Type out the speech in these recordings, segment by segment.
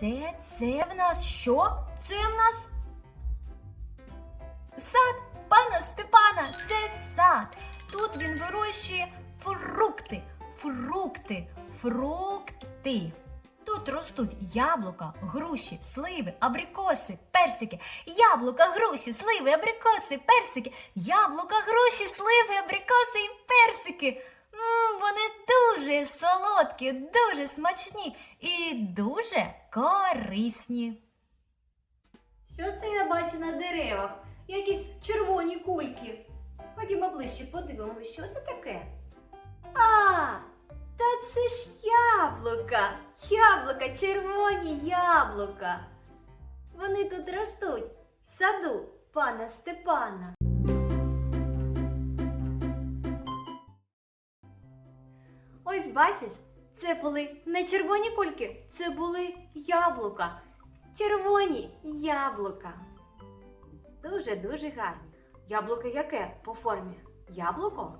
Це, це, в нас що? Це в нас сад пана Степана. Це сад. Тут він вирощує фрукти, фрукти, фрукти. Тут ростуть яблука, груші, сливи, абрикоси, персики. Яблука, груші, сливи, абрикоси, персики. Яблука, груші, сливи, абрикоси і персики. Вони дуже солодкі, дуже смачні і дуже корисні. Що це я бачу на деревах? Якісь червоні кульки. Ходімо ближче, подивимося, що це таке. А, та це ж яблука. Яблука, червоні яблука. Вони тут ростуть в саду пана Степана. Ось бачиш, це були не червоні кульки, це були яблука. Червоні яблука. Дуже-дуже гарні. Яблуко яке по формі? Яблуко?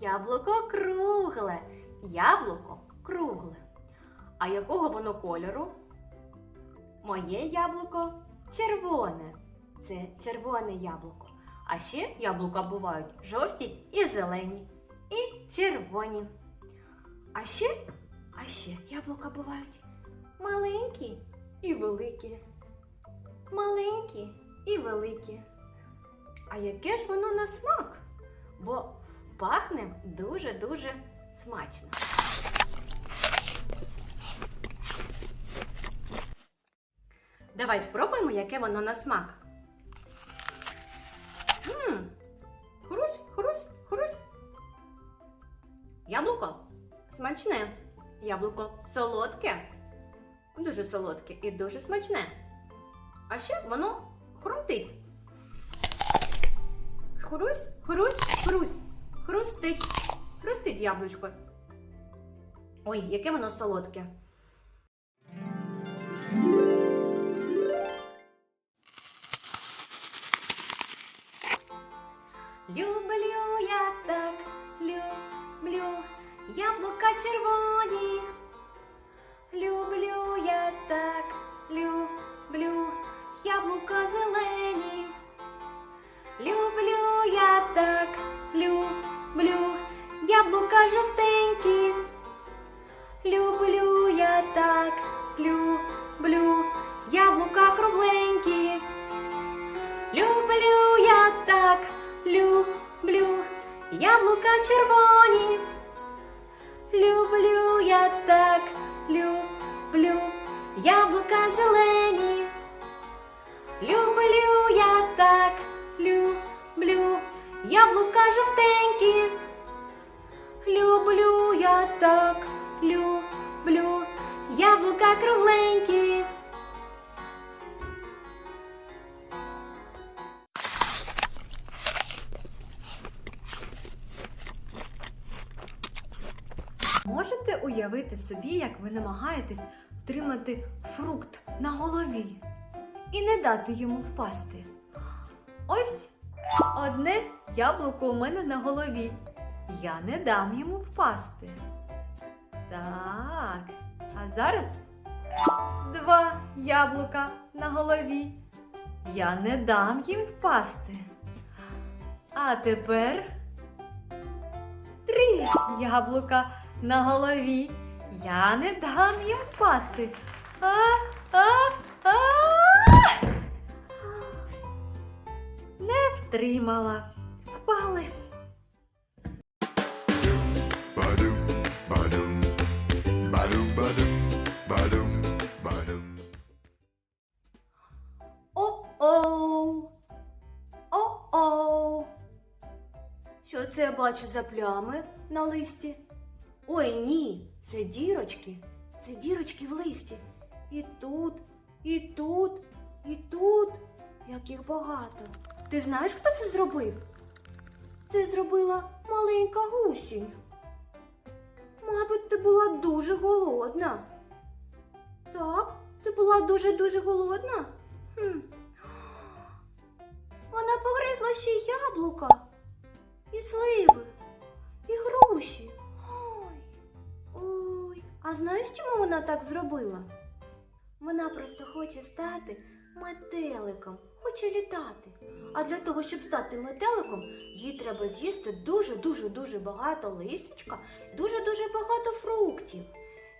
Яблуко кругле. Яблуко кругле. А якого воно кольору? Моє яблуко червоне. Це червоне яблуко. А ще яблука бувають жовті і зелені, і червоні. А ще, а ще яблука бувають маленькі і великі. Маленькі і великі. А яке ж воно на смак? Бо пахне дуже-дуже смачно. Давай спробуємо, яке воно на смак. Смачне. Яблуко солодке. Дуже солодке і дуже смачне. А ще воно хрумтить. Хрусь, хрусь, хрусь. Хрустить. Хрустить яблучко. Ой, яке воно солодке. Люблю я так, люблю яблука червоні. Люблю я так, люблю яблука зелені. Люблю я так, люблю яблука жовтенькі. Люблю я так, люблю яблука кругленькі. Люблю я так, люблю яблука червоні. Люблю я так, люблю яблука зелені. Люблю я так, люблю яблука жовтенькі. Люблю я так, люблю яблука кругленькі. Уявити собі, як ви намагаєтесь втримати фрукт на голові і не дати йому впасти. Ось одне яблуко у мене на голові. Я не дам йому впасти. Так, а зараз два яблука на голові. Я не дам їм впасти. А тепер три яблука на голові. Я не дам їм впасти. А, а, а! Не втримала. Впали. О-оу. О-оу. Що це я бачу за плями на листі? Ой, ні, це дірочки. Це дірочки в листі. І тут, і тут, і тут. Як їх багато. Ти знаєш, хто це зробив? Це зробила маленька гусінь. Мабуть, ти була дуже голодна. Так, ти була дуже-дуже голодна. Хм. Вона погризла ще й яблука, і сливи, і груші. А знаєш, чому вона так зробила? Вона просто хоче стати метеликом, хоче літати. А для того, щоб стати метеликом, їй треба з'їсти дуже-дуже дуже багато листячка, дуже-дуже багато фруктів.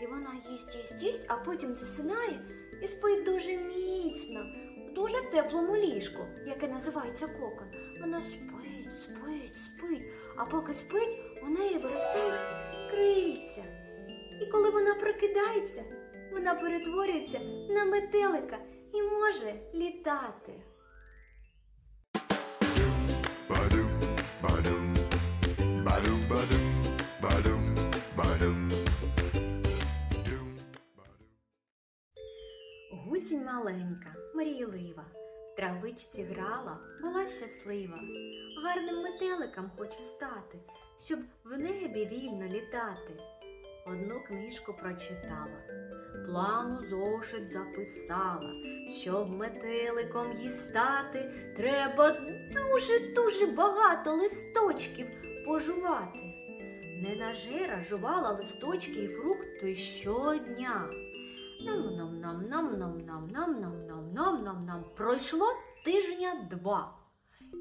І вона їсть, їсть, їсть, а потім засинає і спить дуже міцно, в дуже теплому ліжку, яке називається кокон. Вона спить, спить, спить, а поки спить, у неї виростають крильця. І коли вона прокидається, вона перетворюється на метелика і може літати. Гусінь маленька, мрійлива, в травичці грала, була щаслива. Гарним метеликом хочу стати, щоб в небі вільно літати. Одну книжку прочитала, плану зошит записала, щоб метеликом їй стати, треба дуже-дуже багато листочків пожувати. Ненажера жувала листочки і фрукти щодня. Нам-нам-нам-нам-нам-нам-нам-нам-нам-нам. Пройшло тижня два.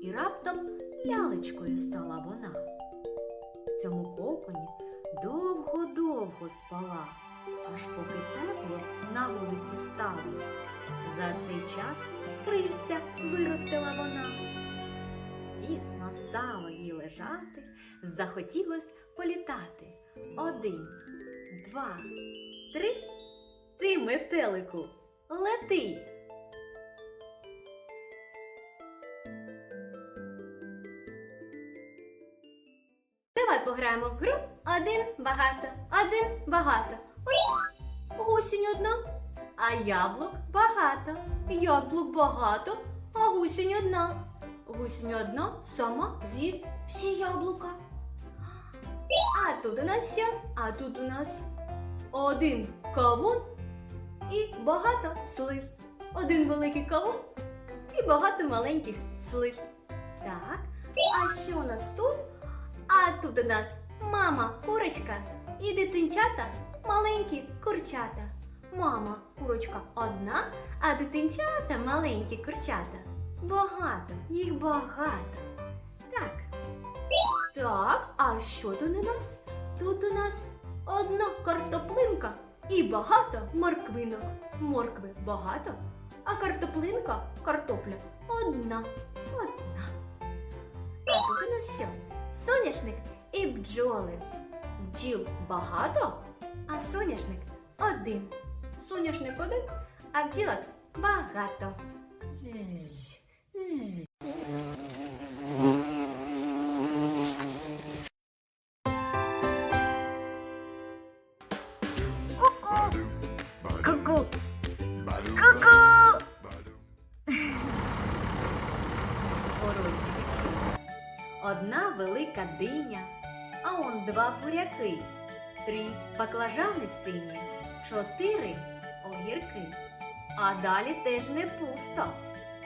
І раптом лялечкою стала вона. В цьому коконі довго-довго спала, аж поки тепло на вулиці стало. За цей час крильця виростила вона. Тісно стало їй лежати, захотілось політати. Один, два, три. Ти, метелику, лети. Пограємо в гру один багато, один багато. Ой, гусінь одна, а яблук багато. Яблук багато, а гусінь одна. Гусінь одна сама з'їсть всі яблука. А тут у нас що? А тут у нас один кавун і багато слив. Один великий кавун і багато маленьких слив. Так, а що у нас тут? А тут у нас мама курочка і дитинчата маленькі курчата. Мама курочка одна, а дитинчата маленькі курчата. Багато, їх багато. Так. Так, а що тут у нас? Тут у нас одна картоплинка і багато морквинок. Моркви багато, а картоплинка картопля одна. Соняшник і бджоли. Бджіл багато, а соняшник один. Соняшник один, а бджілок багато. Ззж. Ba-dum, велика диня, а он два буряки, три баклажани сині, чотири огірки. А далі теж не пусто.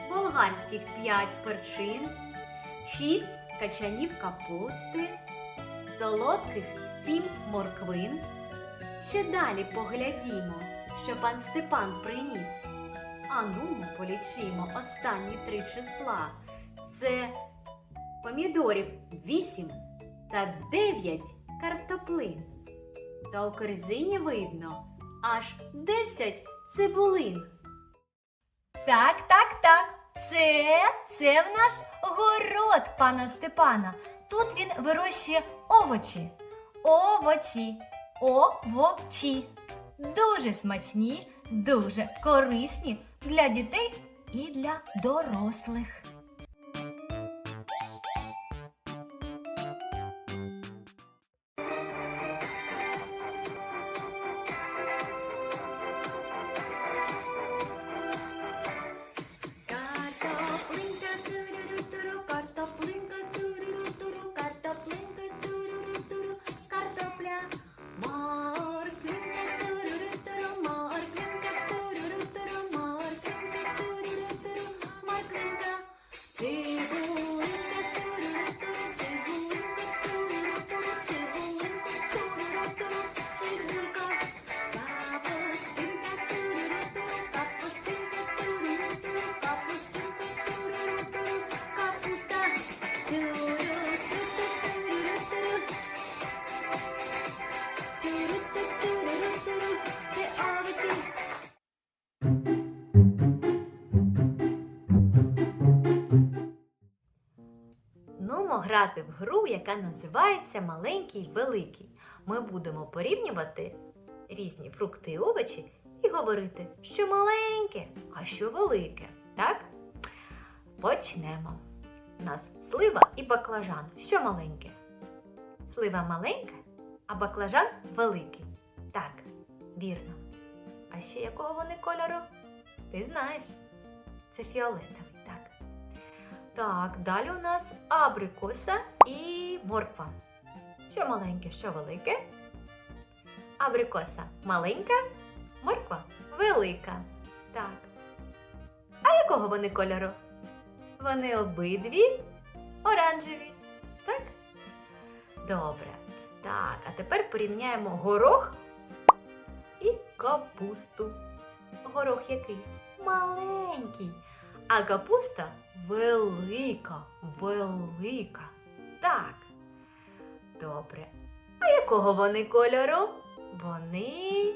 Болгарських п'ять перчин, шість качанів капусти, солодких сім морквин. Ще далі поглядімо, що пан Степан приніс. Ану, полічимо останні три числа. Це помідорів 8 та 9 картоплин. Та у корзині видно аж 10 цибулин. Так, так, так. Це, це в нас город пана Степана. Тут він вирощує овочі. Овочі. Овочі. Дуже смачні, дуже корисні для дітей і для дорослих. Грати в гру, яка називається Маленький великий. Ми будемо порівнювати різні фрукти і овочі і говорити, що маленьке, а що велике. Так? Почнемо. У нас слива і баклажан. Що маленьке? Слива маленька, а баклажан великий. Так, вірно. А ще якого вони кольору? Ти знаєш. Це фіолетовий, так. Далі у нас абрикоса і морква. Що маленьке, що велике? Абрикоса маленька, морква велика. Так. А якого вони кольору? Вони обидві оранжеві. Так? Добре. Так, а тепер порівняємо горох і капусту. Горох який? Маленький. А капуста велика, велика. Так. Добре. А якого вони кольору? Вони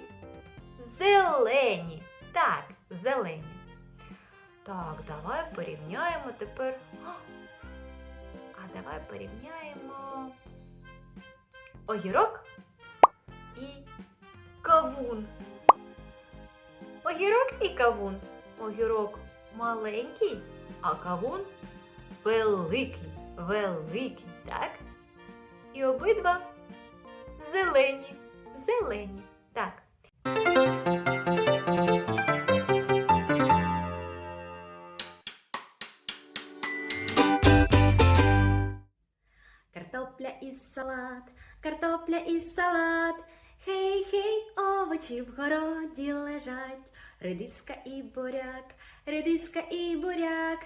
зелені. Так, зелені. Так, давай порівняємо тепер. А, давай порівняємо огірок і кавун. Огірок і кавун. Огірок маленький, а кавун великий, великий, так? І обидва зелені, зелені. Так. Картопля і салат, картопля і салат. Хей, хей, овочі в городі лежать. Редиска і буряк, редиска і буряк.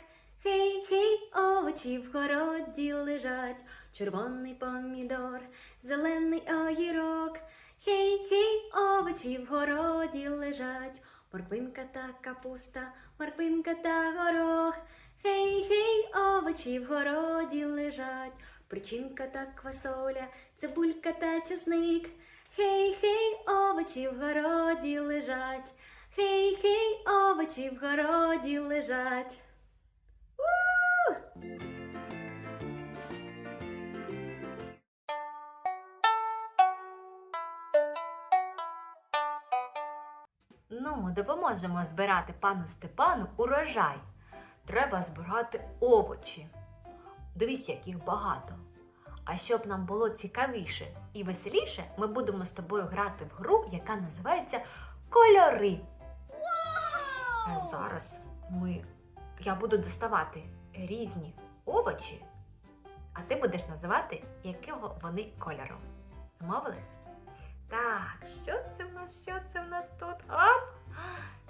Хей, хей, овочі в городі лежать. Червоний помідор, зелений огірок. Хей, хей, овочі в городі лежать. Морквинка та капуста, морквинка та горох. Хей, хей, овочі в городі лежать. Причинка та квасоля, цибулька та чесник. Хей, хей, овочі в городі лежать. Хей, хей, овочі в городі лежать. У! Ну, допоможемо збирати пану Степану урожай. Треба збирати овочі. Дивись, як їх багато. А щоб нам було цікавіше і веселіше, ми будемо з тобою грати в гру, яка називається Кольори. Зараз ми, я буду доставати різні овочі, а ти будеш називати, якого вони кольору. Домовились? Так, що це в нас? Що це в нас тут? Оп!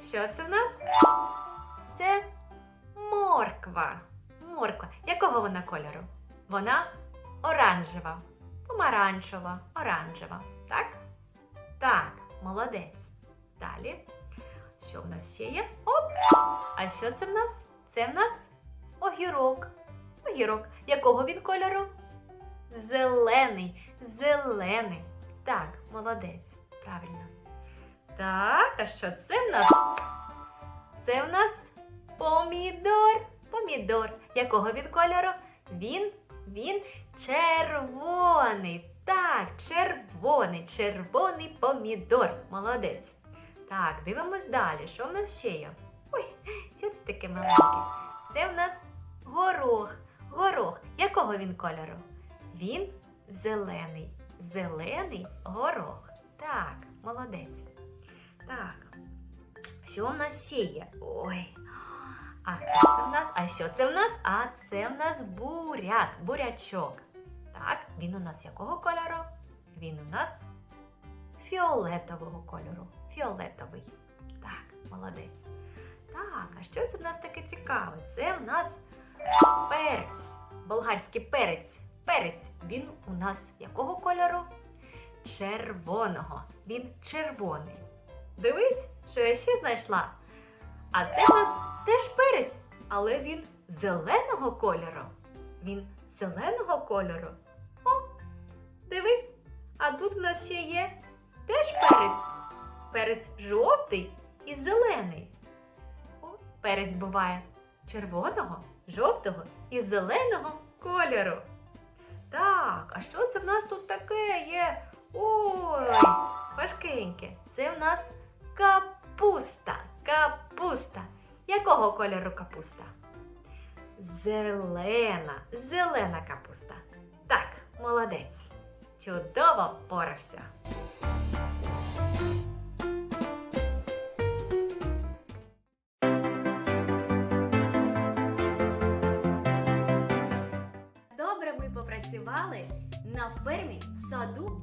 Що це в нас? Це морква. Морква. Якого вона кольору? Вона оранжева, помаранчева, оранжева. Так? Так, молодець. Далі. Що в нас ще є? Оп! А що це в нас? Це в нас огірок. Огірок. Якого він кольору? Зелений. Зелений. Так, молодець. Правильно. Так, а що це в нас? Це в нас помідор. Помідор. Якого він кольору? Він, він червоний. Так, червоний, червоний помідор. Молодець. Так, дивимось далі. Що в нас ще є? Ой, це таке маленьке? Це в нас горох. Горох. Якого він кольору? Він зелений. Зелений горох. Так, молодець. Так. Що в нас ще є? Ой. А це в нас? А що це в нас? А це в нас буряк, бурячок. Так, він у нас якого кольору? Він у нас фіолетового кольору. Фіолетовий. Так, молодець. Так, а що це в нас таке цікаве? Це в нас перець. Болгарський перець. Перець. Він у нас якого кольору? Червоного. Він червоний. Дивись, що я ще знайшла. А це в нас теж перець, але він зеленого кольору. Він зеленого кольору. О, дивись, а тут у нас ще є теж перець. Перець жовтий і зелений. О, перець буває червоного, жовтого і зеленого кольору. Так, а що це в нас тут таке є? Ой, важкеньке. Це в нас капуста. Капуста. Якого кольору капуста? Зелена, зелена капуста. Так, молодець. Чудово впорався.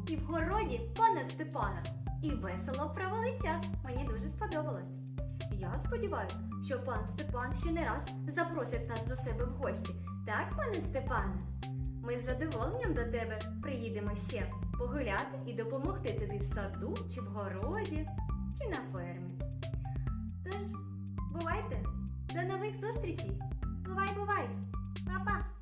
І в городі пана Степана. І весело провели час. Мені дуже сподобалось. Я сподіваюся, що пан Степан ще не раз запросить нас до себе в гості. Так, пане Степане? Ми з задоволенням до тебе приїдемо ще погуляти і допомогти тобі в саду, чи в городі, чи на фермі. Тож, бувайте! До нових зустрічей! Бувай, бувай! Па-па!